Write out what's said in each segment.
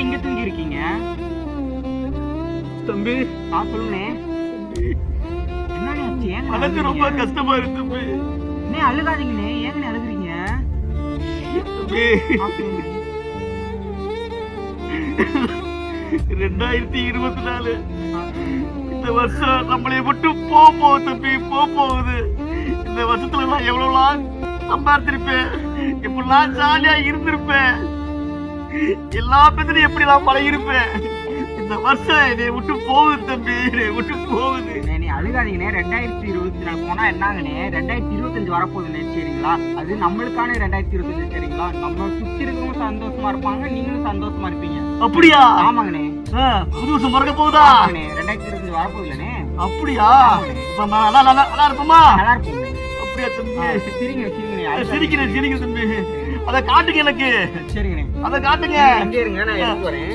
என்னடி இங்க தூங்கி இருக்கீங்க? தம்பி. நான் சொல்லுனேன் ரொம்ப கஷ்டமா இருக்கு தம்பி. நீ அழுகாதீங்கண்ணே. அழுகுறீங்க? ரெண்டாயிரத்தி இருபத்தி நாலு இந்த வருஷம் நம்மளே மட்டும் போக தம்பி. போக போகுது. இந்த வருஷத்துல நான் எவ்வளவுலாம் சம்பாதிச்சிருப்பேன் இப்படிலாம் ஜாலியா இருந்திருப்பேன். எல்லா பேர்த்தையும் எப்படி நான் பழகிருப்பேன் இந்த வருஷம் என்னை விட்டு போகுது தம்பி என்னை விட்டு போகுது. நீ அழுகாதீங்கண்ணே. ரெண்டாயிரத்தி இருபத்தி நாலு போனா என்னங்கண்ணே ரெண்டாயிரத்தி இருபத்தஞ்சு வரப்போகுதுண்ணே சரிங்களா? அது நம்மளுக்கான ரெண்டாயிரத்தி இருபத்தஞ்சு சரிங்களா? நம்ம சுத்தி இருக்கிறவங்க சந்தோஷமா இருப்பாங்க நீங்களும் சந்தோஷமா இருப்பீங்க. அப்படியா? ஆமாங்கண்ணே. புது வருஷம் பிறக்க போகுதா? ரெண்டாயிரத்தி இருபத்தஞ்சு வரப்போகுதுல்லண்ணே. அப்படியா? இப்ப நான் நல்லா நல்லா நல்லா இருப்போமா? நல்லா இருப்போம் அப்படியா தம்பி? சரிங்க சரிங்கண்ணே. சிரிக்கிறேன் சிரிக்கிறேன் தம்பி. அத காட்டுங்க எனக்கு. சரிங்கண்ணே அத காட்டுங்க. அங்கே இருங்க நான் எடுத்து வரேன்.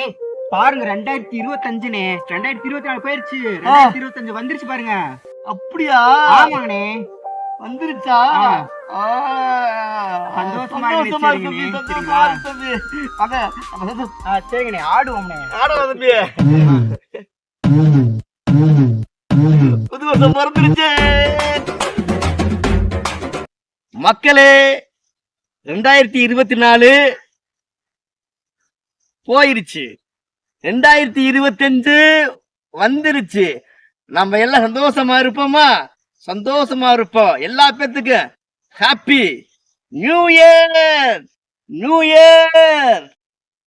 ஏய் பாருங்க ரெண்டாயிரத்தி இருபத்தஞ்சுனே. ரெண்டாயிரத்தி இருபத்தி நாலு போயிருச்சு. ரெண்டாயிரத்தி இருபத்தஞ்சு வந்துருச்சு பாருங்க. அப்படியா? ஆமாங்கண்ணே. வந்துருச்சா. சந்தோஷமா இருக்கு? சந்தோஷமா இருக்கு தம்பி. சரிங்கண்ணே. ஆடுவோம்ண்ணே. தம்பி. புது வருஷம் பிறந்துருச்சு மக்களே ரெண்டாயிரத்தி இருபத்தி நாலு போயிருச்சு. ரெண்டாயிரத்தி இருபத்தஞ்சு வந்துருச்சு. நம்ம எல்லாம் சந்தோஷமா இருப்போமா? சந்தோஷமா இருப்போம். எல்லா பேத்துக்கும் happy new year new year